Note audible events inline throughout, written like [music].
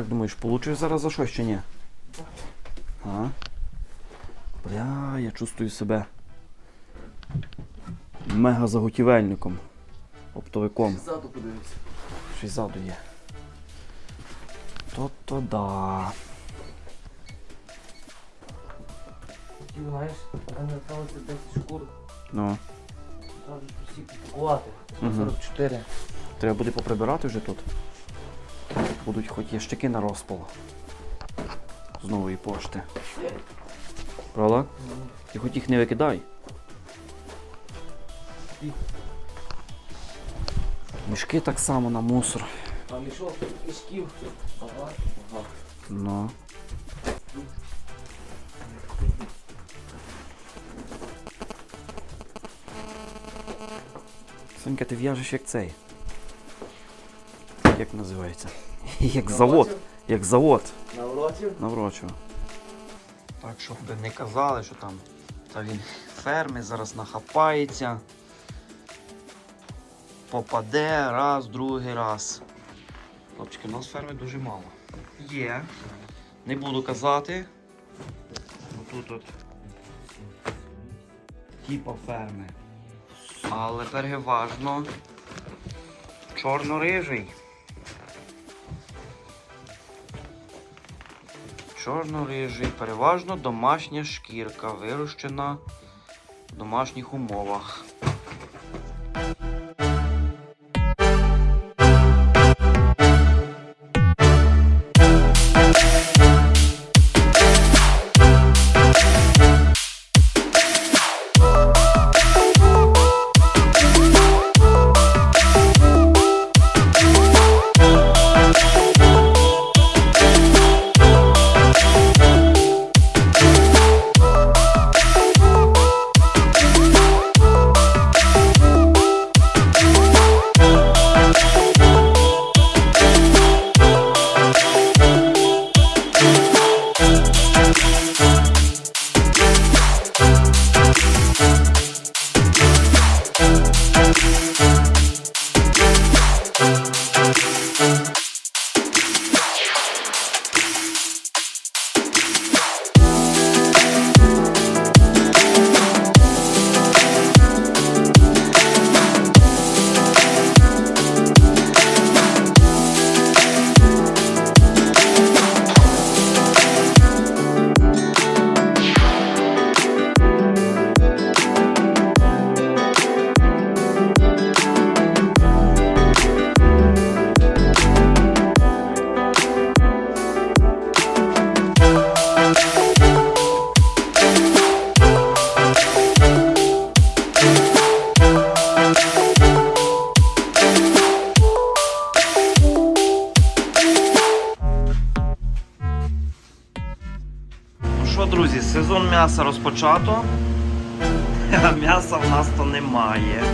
Як думаєш, получиш зараз за щось чи ні? А? Бля, я чувствую себе мега заготівельником. Оптовиком. Ззаду подивився. Ще й ззаду є. То-то да. Хотів, знаєш, не осталося 10 шкур. Ну. Треба всі купувати. Мгм. 44. Треба буде поприбирати вже тут. Будуть хоч ящики на розпал. З нової пошти. Правда? Ти хоч їх не викидай. І? Мішки так само на мусор. А мішок мішків. Багато, багато. Ну. Сонька, ти в'яжеш як цей. Як називається? [laughs] Як завод. Як завод. Наврочив? Наврочу. Так, щоб не казали, що там та він ферми зараз нахапається. Попаде раз, другий раз. Хлопчики, у нас ферми дуже мало. Є. Не буду казати. Тут от типа ферми. Але переважно чорно-рижий. Чорно-рижий, переважно домашня шкірка, вирощена в домашніх умовах. М'яса. А [laughs] м'яса в нас то немає.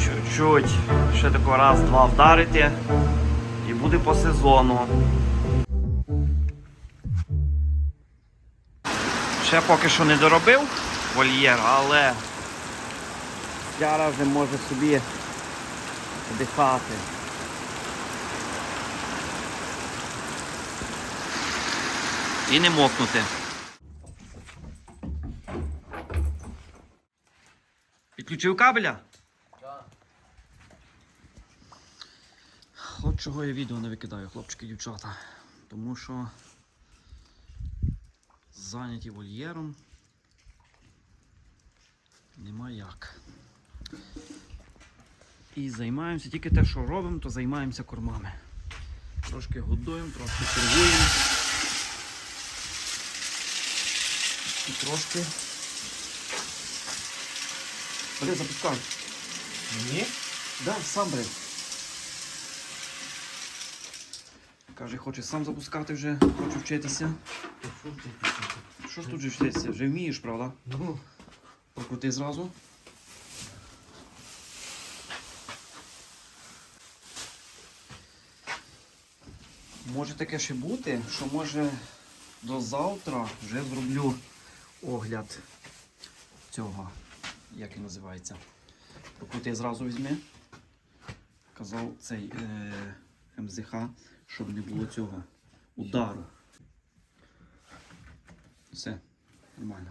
Чуть-чуть. Ще тако раз-два вдарити. І буде по сезону. Ще поки що не доробив вольєр, але зараз вже може собі дихати. І не мокнути. Підключив кабеля? Так. От чого я відео не викидаю, хлопчики дівчата. Тому що зайняті вольєром. Нема як. І займаємося тільки те, що робимо, то займаємося кормами. Трошки годуємо, трошки торгуємо. І трошки. Бери, запускай. Ні? Да, сам бери. Каже, хоче сам запускати вже, хочу вчитися. Що ж тут же вчитися? Вже вмієш, правда? Ну, Прокрути зразу. Може таке ще бути, що може до завтра вже зроблю огляд цього, як він називається. Прокрути зразу візьми. Казав цей е, МЗХ, щоб не було цього удару. Все, нормально.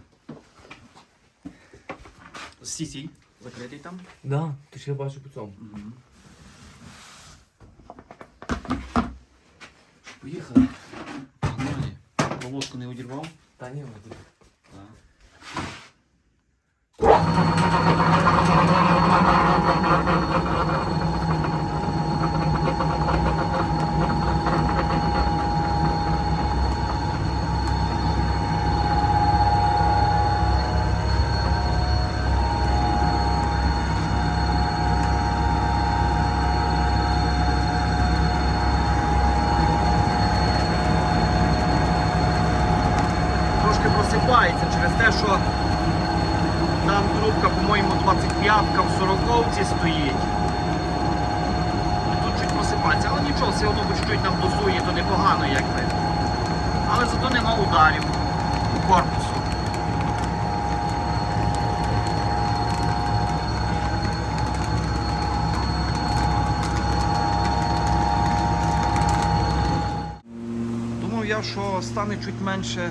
Сісій, закритий там. Да, ти ще бачу по цьому. Поїхали. Погнали. Полоску не одірвав? Та ні, вроді. Так. Трошки просипається через те, що там трубка, по-моєму, 25-ка в 40-ці стоїть. Тут чуть просипається, але нічого, все одно хоч чуть нам дозує, то непогано якби. Але зато нема ударів у корпусу. Думав я, що стане чуть менше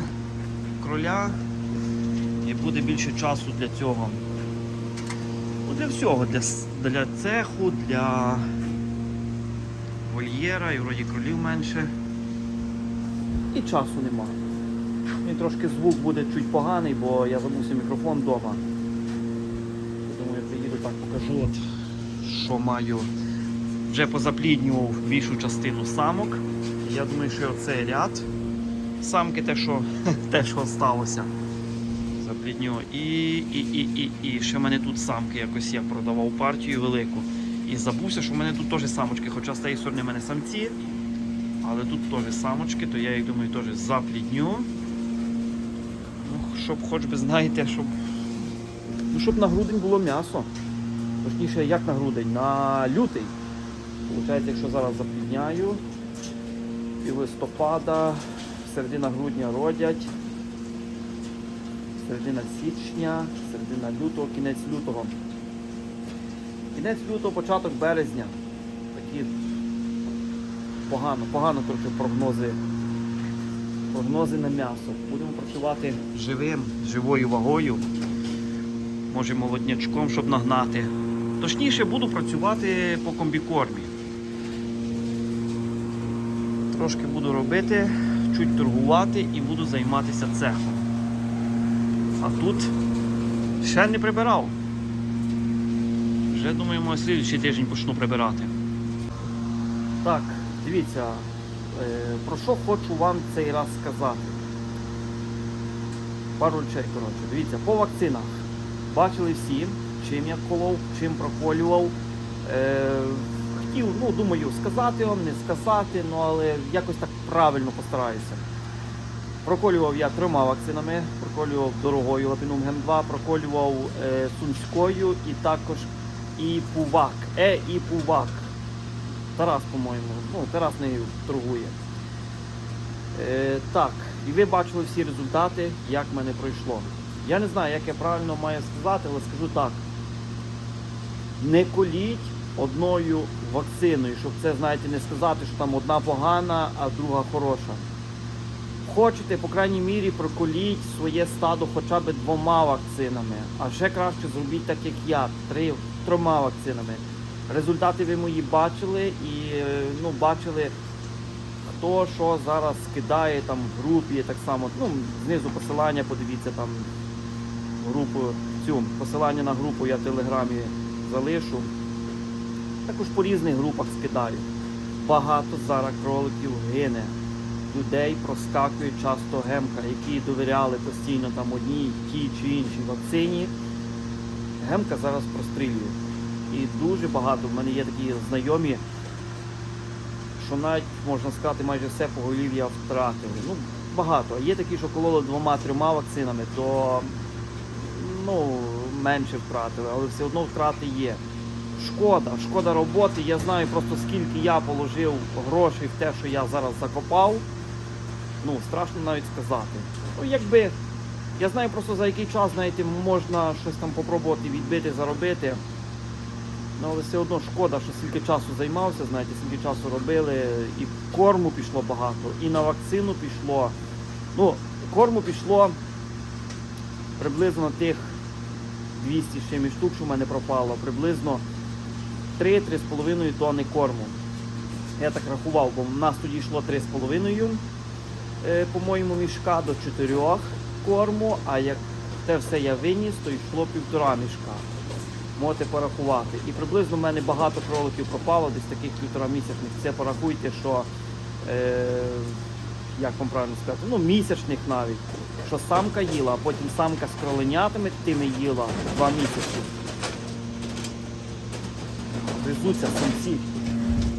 кроля буде більше часу для цього. Ну, для всього, для, для цеху, для вольєра і вроді кролів менше. І часу нема. І трошки звук буде чуть поганий, бо я забувся мікрофон вдома. Я думаю, приїду так покажу, от, що маю. Вже позапліднював більшу частину самок. Я думаю, що цей ряд самки те, що, [laughs] те, що сталося. Заплідню. І, і, і, і, і ще в мене тут самки якось я продавав партію велику. І забувся, що в мене тут теж самочки, хоча з тієї в мене самці. Але тут теж самочки, то я їх думаю теж заплідню. Ну, щоб хоч би знаєте, щоб. Ну, щоб на грудень було м'ясо. Точніше, як на грудень, на лютий. Получається, якщо зараз заплідняю, і листопада, середина грудня родять, середина січня, середина лютого, кінець лютого. Кінець лютого, початок березня. Такі погано, погано трохи прогнози. Прогнози на м'ясо. Будемо працювати живим, живою вагою. Може молоднячком, щоб нагнати. Точніше, буду працювати по комбікормі. Трошки буду робити, чуть торгувати і буду займатися цехом. А тут ще не прибирав. Вже думаємо, слідчий тиждень почну прибирати. Так, дивіться, е, про що хочу вам цей раз сказати. Пару речей, коротше. Дивіться, по вакцинах. Бачили всі, чим я колов, чим проколював. Е, хотів, ну, думаю, сказати вам, не сказати, ну, але якось так правильно постараюся. Проколював я трьома вакцинами, проколював дорогою Лапінум Ген-2, проколював е, Сумською і також і Пувак. Е і Пувак. Тарас, по-моєму. Ну, Тарас нею торгує. Е, так, і ви бачили всі результати, як в мене пройшло. Я не знаю, як я правильно маю сказати, але скажу так. Не коліть одною вакциною, щоб це, знаєте, не сказати, що там одна погана, а друга хороша. Хочете, по крайній мірі, проколіть своє стадо хоча б двома вакцинами, а ще краще зробіть так, як я, три, трьома вакцинами. Результати ви мої бачили і е, ну, бачили, хто що зараз скидає там в групі, так само, ну, знизу посилання, подивіться там групу, цю посилання на групу я в телеграмі залишу. Також по різних групах скидаю. Багато зараз кроликів гине. Людей проскакує часто гемка, які довіряли постійно там одній, тій чи іншій вакцині. Гемка зараз прострілює. І дуже багато в мене є такі знайомі, що навіть, можна сказати, майже все поголів'я втратили. Ну, багато. А є такі, що кололи двома-трьома вакцинами, то ну, менше втратили, але все одно втрати є. Шкода, шкода роботи. Я знаю просто скільки я положив грошей в те, що я зараз закопав. Ну, страшно навіть сказати. Ну, якби, я знаю просто за який час, знаєте, можна щось там попробувати відбити, заробити. Ну, але все одно шкода, що стільки часу займався, знаєте, стільки часу робили, і корму пішло багато, і на вакцину пішло. Ну, корму пішло приблизно тих 200 з чимось штук, що в мене пропало, приблизно 3-3,5 тонни корму. Я так рахував, бо в нас тоді йшло 3,5, е, по-моєму, мішка до 4 корму, а як те все я виніс, то йшло півтора мішка. Можете порахувати. І приблизно в мене багато кроликів пропало, десь таких півтора місячних. Це порахуйте, що е, як вам правильно сказати, ну місячних навіть. Що самка їла, а потім самка з кроленятами тими їла два місяці. Гризуться самці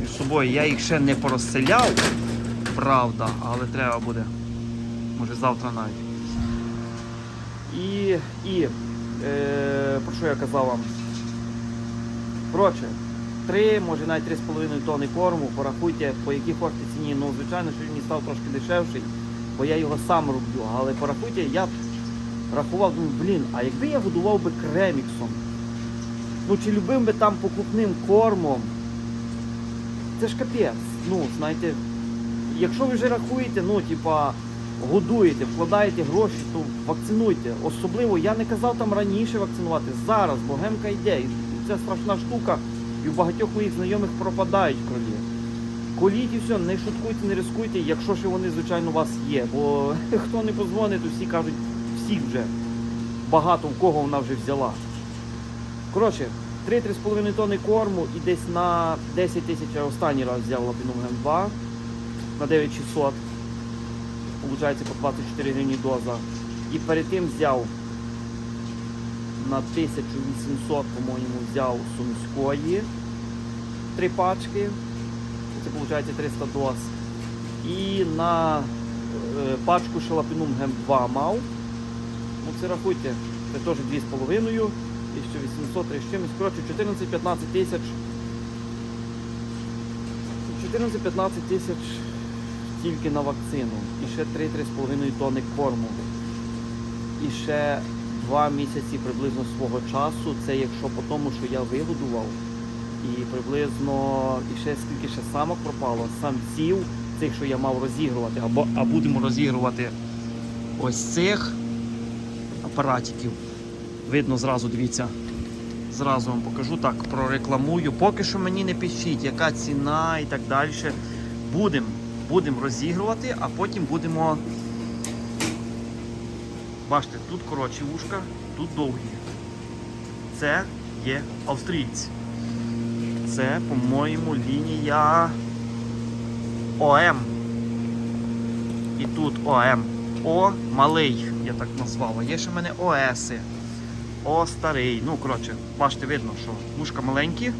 між собою. Я їх ще не порозселяв, правда, але треба буде. Може завтра навіть. І, і е, про що я казав вам? Коротше, 3, може навіть 3,5 тонни корму, порахуйте, по якій хочете ціні. Ну, звичайно, що він мені став трошки дешевший, бо я його сам роблю. Але порахуйте, я рахував, думаю, блін, а якби я годував би креміксом, ну чи любим би там покупним кормом, це ж капець. Ну, знаєте, якщо ви вже рахуєте, ну, типа, годуєте, вкладаєте гроші, то вакцинуйте. Особливо я не казав там раніше вакцинувати, зараз, бо гемка йде. І це страшна штука, і у багатьох моїх знайомих пропадають кролі. Коліть і все, не шуткуйте, не рискуйте, якщо ще вони, звичайно, у вас є. Бо [laughs] хто не позвонить, то всі кажуть, всіх вже. Багато в кого вона вже взяла. Коротше, 3-3,5 тонни корму і десь на 10 тисяч останній раз взяв Лапінум Ген 2 на 9600. Получається по 24 гривні доза. І перед тим взяв на 1800, по-моєму, взяв сумської три пачки. Це виходить 300 доз. І на е, пачку шалапінум Гем 2 мав. Ну це рахуйте, це теж 2,5, 1800 3 з чимось. Коротше, 14-15 тисяч. 14-15 тисяч тільки на вакцину. І ще 3-3,5 тонни корму. І ще 2 місяці приблизно свого часу. Це якщо по тому, що я вигодував. І приблизно і ще скільки ще самок пропало, самців, цих, що я мав розігрувати, або а будемо розігрувати ось цих апаратиків. Видно зразу, дивіться. Зразу вам покажу так, прорекламую. Поки що мені не пишіть, яка ціна і так далі. Будемо будем розігрувати, а потім будемо. Бачите, тут коротші вушка, тут довгі. Це є австрійці. Це, по-моєму, лінія ОМ. І тут ОМ. О малий, я так назвав. А є ще в мене ОСи. О старий. Ну, коротше, бачите, видно, що вушка маленькі,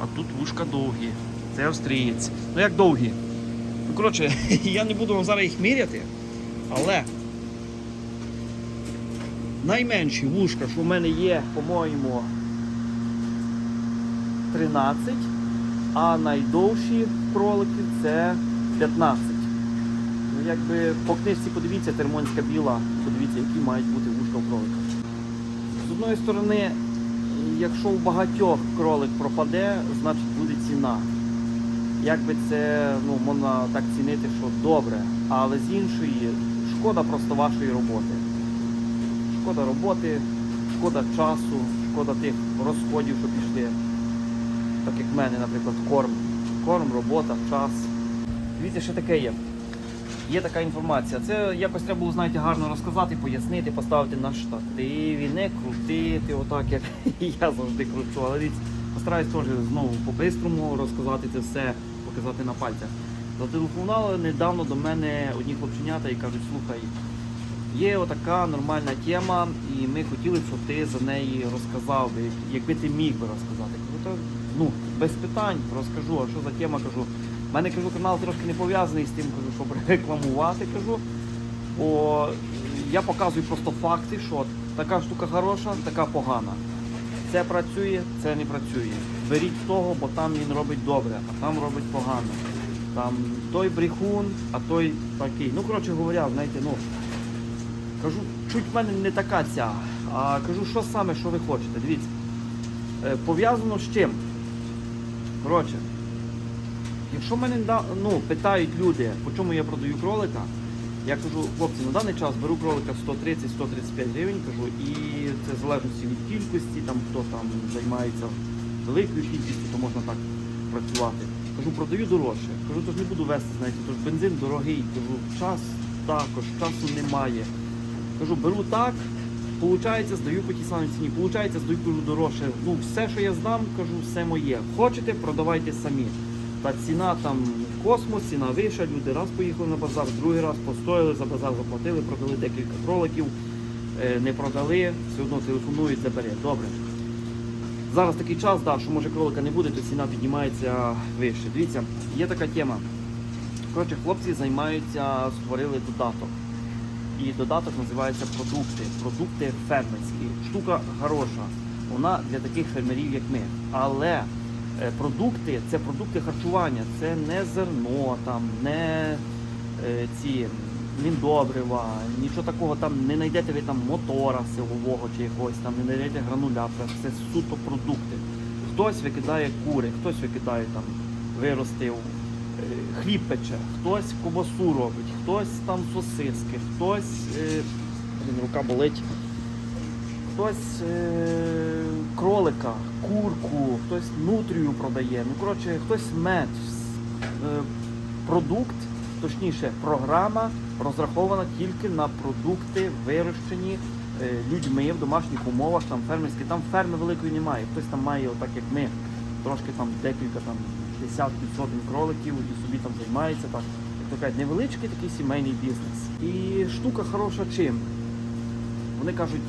а тут вушка довгі. Це австрієць. Ну як довгі? Коротше, [laughs] я не буду вам зараз їх міряти, але найменші вушка, що в мене є, по-моєму, 13, а найдовші кролики це 15. Ну, якби по книжці подивіться, термонська біла, подивіться, які мають бути вушка в кролика. З одної сторони, якщо у багатьох кролик пропаде, значить буде ціна. Якби це ну, можна так цінити, що добре, але з іншої шкода просто вашої роботи. Шкода роботи, шкода часу, шкода тих розходів, що пішли. Так як в мене, наприклад, корм. Корм, робота, час. Дивіться, що таке є. Є така інформація. Це якось треба було, знаєте, гарно розказати, пояснити, поставити на штативі, не крутити, отак, як [laughs] я завжди кручу. Але дивіться, постараюсь теж знову по-бистрому розказати це все, показати на пальцях. Зателефонували недавно до мене одні хлопченята і кажуть, слухай, є отака нормальна тема, і ми хотіли, щоб ти за неї розказав, би, якби ти міг би розказати. Кажу, «Та, ну, без питань розкажу, а що за тема, кажу. У мене кажу, канал трошки не пов'язаний з тим, кажу, щоб [laughs] рекламувати, кажу. Бо я показую просто факти, що така штука хороша, така погана. Це працює, це не працює. Беріть того, бо там він робить добре, а там робить погано. Там той брехун, а той такий. Ну, коротше говоря, знаєте, ну кажу, чуть в мене не така ця. А кажу, що саме, що ви хочете. Дивіться. Е, пов'язано з чим? Коротше, якщо мене ну, питають люди, по чому я продаю кролика, я кажу, хлопці, на даний час беру кролика 130-135 гривень, кажу, і це в залежності від кількості, там хто там займається великою кількістю, то можна так працювати. Кажу, продаю дорожче. Кажу, то ж не буду вести, знаєте, то ж бензин дорогий, кажу, час також, часу немає. Кажу, беру так, Получається, здаю по тій самій ціні. Получається, здаю кажу, дорожче. Ну, все, що я здам, кажу, все моє. Хочете, продавайте самі. Та ціна там в космос, ціна вища, люди раз поїхали на базар, другий раз постояли, за базар заплатили, продали декілька кроликів, е, не продали, все одно телефонують, забере. Добре. Зараз такий час, да, що може кролика не буде, то ціна піднімається вище. Дивіться, є така тема. Коротше, хлопці займаються, створили додаток. І додаток називається продукти. Продукти фермерські. Штука хороша. Вона для таких фермерів, як ми. Але е, продукти це продукти харчування, це не зерно, там, не е, ці міндобрива, нічого такого там не знайдете ви там мотора силового чи якогось там, не знайдете гранулятора. Це суто продукти. Хтось викидає кури, хтось викидає там, виростив е, хліб пече, хтось кобасу робить, хтось там сосиски, хтось е, рука болить, хтось е, кролика, курку, хтось нутрію продає. Ну коротше, хтось мед. Е, продукт, точніше, програма розрахована тільки на продукти, вирощені е, людьми в домашніх умовах, там фермерські, там ферми великої немає. Хтось там має, отак як ми, трошки там декілька там десятків сотень кроликів і собі там займається. Так, як невеличкий такий сімейний бізнес. І штука хороша чим? Вони кажуть,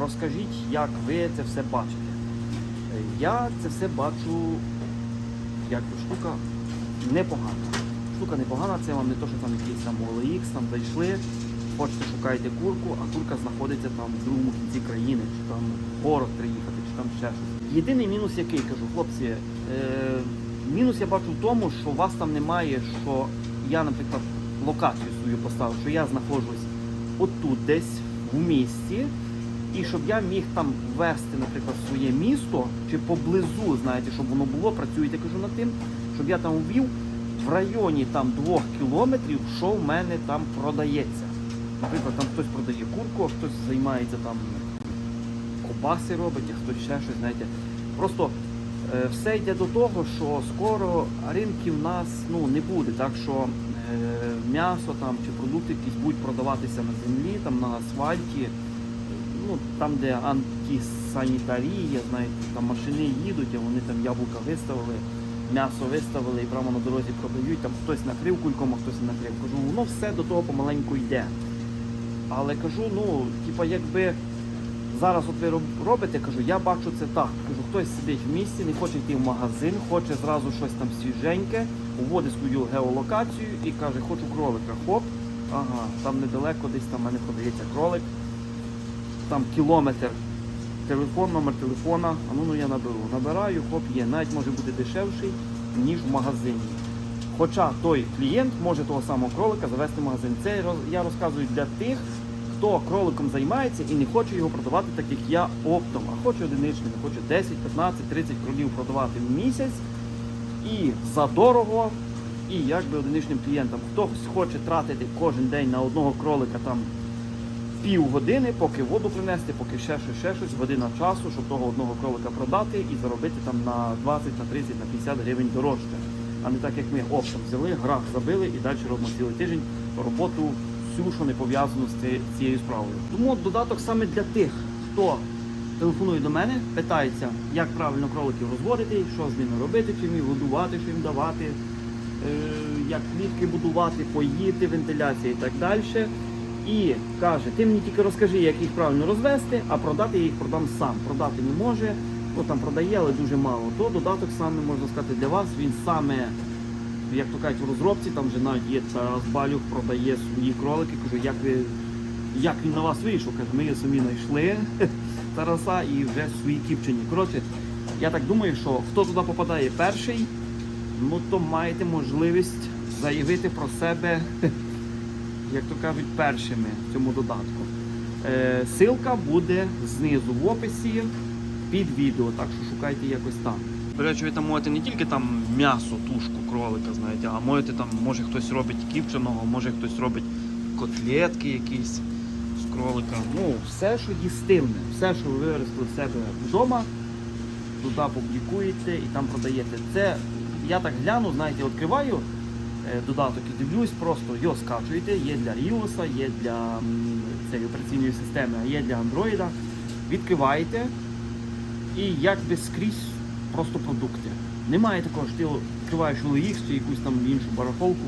розкажіть, як ви це все бачите. Е, Я це все бачу як штука непогана. Штука непогана, це вам не то, що там якийсь там OLX, там зайшли, хочете шукаєте курку, а курка знаходиться там в другому кінці країни, чи там город приїхати, чи там ще щось. Єдиний мінус, який кажу, хлопці, е, мінус я бачу в тому, що у вас там немає, що я, наприклад, локацію свою поставив, що я знаходжусь отут десь в місті, і щоб я міг там ввести, наприклад, своє місто чи поблизу, знаєте, щоб воно було, працюєте, кажу над тим, щоб я там ввів в районі там двох кілометрів, що в мене там продається. Наприклад, там хтось продає курку, а хтось займається там кобаси робить, а хтось ще щось, знаєте. Просто е, все йде до того, що скоро ринків в нас ну, не буде. Так що е, м'ясо там чи продукти якісь будуть продаватися на землі, там на асфальті, ну, там, де антисанітарія, знаєте, там машини їдуть, а вони там яблука виставили, м'ясо виставили і прямо на дорозі продають, там хтось накрив кульком, а хтось не накрив. Кажу, воно все до того помаленьку йде. Але кажу, ну, типа, якби зараз от ви робите, кажу, я бачу це так. Кажу, хтось сидить в місті, не хоче йти в магазин, хоче зразу щось там свіженьке, уводить свою геолокацію і каже, хочу кролика. Хоп, ага, там недалеко десь там в мене продається кролик, там кілометр. Телефон, номер телефона, а ну, ну я наберу. Набираю, хоп, є. Навіть може бути дешевший, ніж в магазині. Хоча той клієнт може того самого кролика завести в магазин. Це я розказую для тих, хто кроликом займається і не хоче його продавати, так як я оптом, а хоче одиничним, хоче 10, 15, 30 кролів продавати в місяць і за дорого, і якби одиничним клієнтам. Хтось хоче тратити кожен день на одного кролика там пів години, поки воду принести, поки ще щось, ще щось, година часу, щоб того одного кролика продати і заробити там на 20, на 30, на 50 гривень дорожче. А не так як ми оптом взяли, грах забили і далі робимо цілий тиждень роботу всю, що не пов'язану з цією справою. Тому додаток саме для тих, хто телефонує до мене, питається, як правильно кроликів розводити, що з ними робити, чим їх годувати, що їм давати, е, як клітки будувати, поїти, вентиляція і так далі. І каже, ти мені тільки розкажи, як їх правильно розвести, а продати я їх продам сам. Продати не може, ну там продає, але дуже мало. То додаток саме можна сказати для вас. Він саме, як то кажуть, в розробці, там вже навіть є Тарас Балюх, продає свої кролики. Кажу, як ви як він на вас вийшов? Каже, ми самі знайшли [laughs] Тараса і вже свої кіпчені. Коротше, я так думаю, що хто туди попадає перший, ну то маєте можливість заявити про себе як то кажуть, першими в цьому додатку. Е, Силка буде знизу в описі. під відео, так що шукайте якось там. До речі, ви там можете не тільки там м'ясо, тушку, кролика, знаєте, а можете там, може хтось робить кіпченого, може хтось робить котлетки якісь з кролика. Ну, все, що їстивне, все, що ви виросли в себе вдома, туди публікуєте і там продаєте. Це я так гляну, знаєте, відкриваю додаток і дивлюсь, просто його скачуєте. Є для iOS, є для цієї операційної системи, а є для Android. Відкриваєте і якби скрізь просто продукти. Немає такого, що ти відкриваєш OLX чи якусь там іншу барахолку,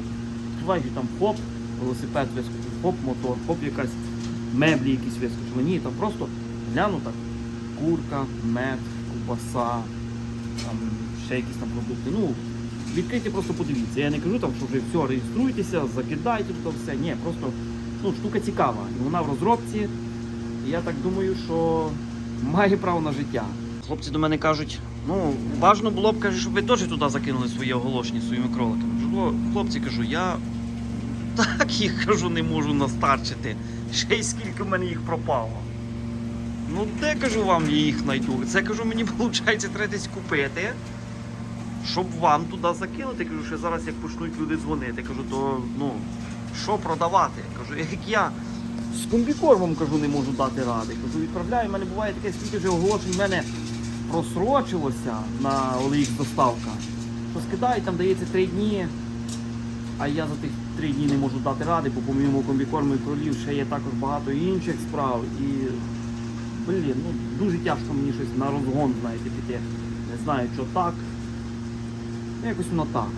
відкриваєш там хоп, велосипед вискочив, хоп, мотор, хоп, якась меблі якісь вискочили. Ні, там просто гляну так. Курка, мед, ковбаса, там ще якісь там продукти. Ну, відкрийте, просто подивіться. Я не кажу там, що вже все, реєструйтеся, закидайте тут все. Ні, просто ну, штука цікава. І вона в розробці. Я так думаю, що має право на життя. Хлопці до мене кажуть, ну, бажано було б, каже, щоб ви теж туди закинули свої оголошення своїми кроликами. Кажу, хлопці, кажу, я так їх кажу, не можу настарчити. Ще й скільки в мене їх пропало. Ну, де кажу вам я їх знайду? Це кажу, мені [laughs] виходить, треба десь купити, щоб вам туди закинути. Кажу, що зараз як почнуть люди дзвонити. Кажу, то ну, що продавати? Кажу, як я з комбікормом кажу, не можу дати ради. Кажу, відправляю, в мене буває таке, скільки вже оголошень в мене просрочилося на OLX доставка. Що скидають, там дається три дні, а я за тих три дні не можу дати ради, бо помимо комбікорму і кролів ще є також багато інших справ. І блін, ну дуже тяжко мені щось на розгон, знаєте, піти. Не знаю, що так. Ну, якось воно так.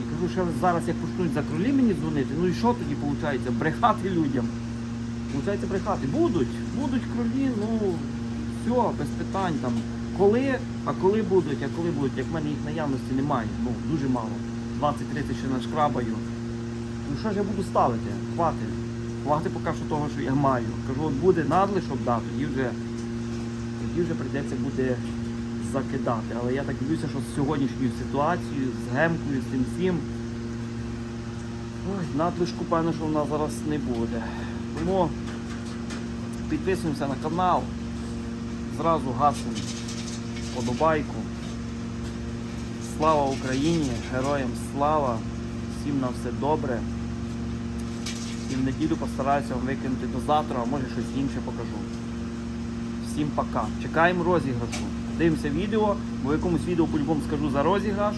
І кажу, що зараз як почнуть за кролі мені дзвонити, ну і що тоді виходить? Брехати людям. Получається брехати. Будуть, будуть кролі, ну все, без питань там. Коли, а коли будуть, а коли будуть, як в мене їх наявності немає, ну дуже мало. 20-30 ще нашкрабаю. Ну що ж я буду ставити? Хватить. Хватить поки що того, що я маю. Кажу, от буде надлишок, да, тоді вже, тоді вже прийдеться буде закидати. Але я так дивлюся, що з сьогоднішньою ситуацією, з гемкою, з тим всім. Ой, надлишку, певно, що нас зараз не буде. Тому підписуємося на канал, зразу гасимо подобайку. Слава Україні, героям слава, всім на все добре. І в неділю постараюся вам викинути до завтра, а може щось інше покажу. Всім пока. Чекаємо розіграшу. Дивимося відео, бо в якомусь відео по-любому скажу за розіграш.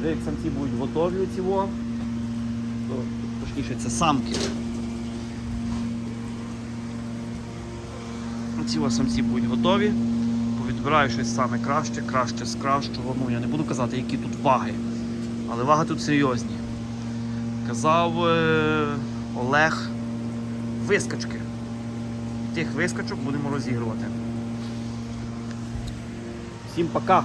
Вже Як самці будуть готові то, точніше це самки. Ось самці будуть готові. Повідбираю щось саме краще, краще з кращого. Ну, я не буду казати, які тут ваги. Але ваги тут серйозні. Казав е, Олег вискочки. Тих вискочок будемо розігрувати. Всім пока!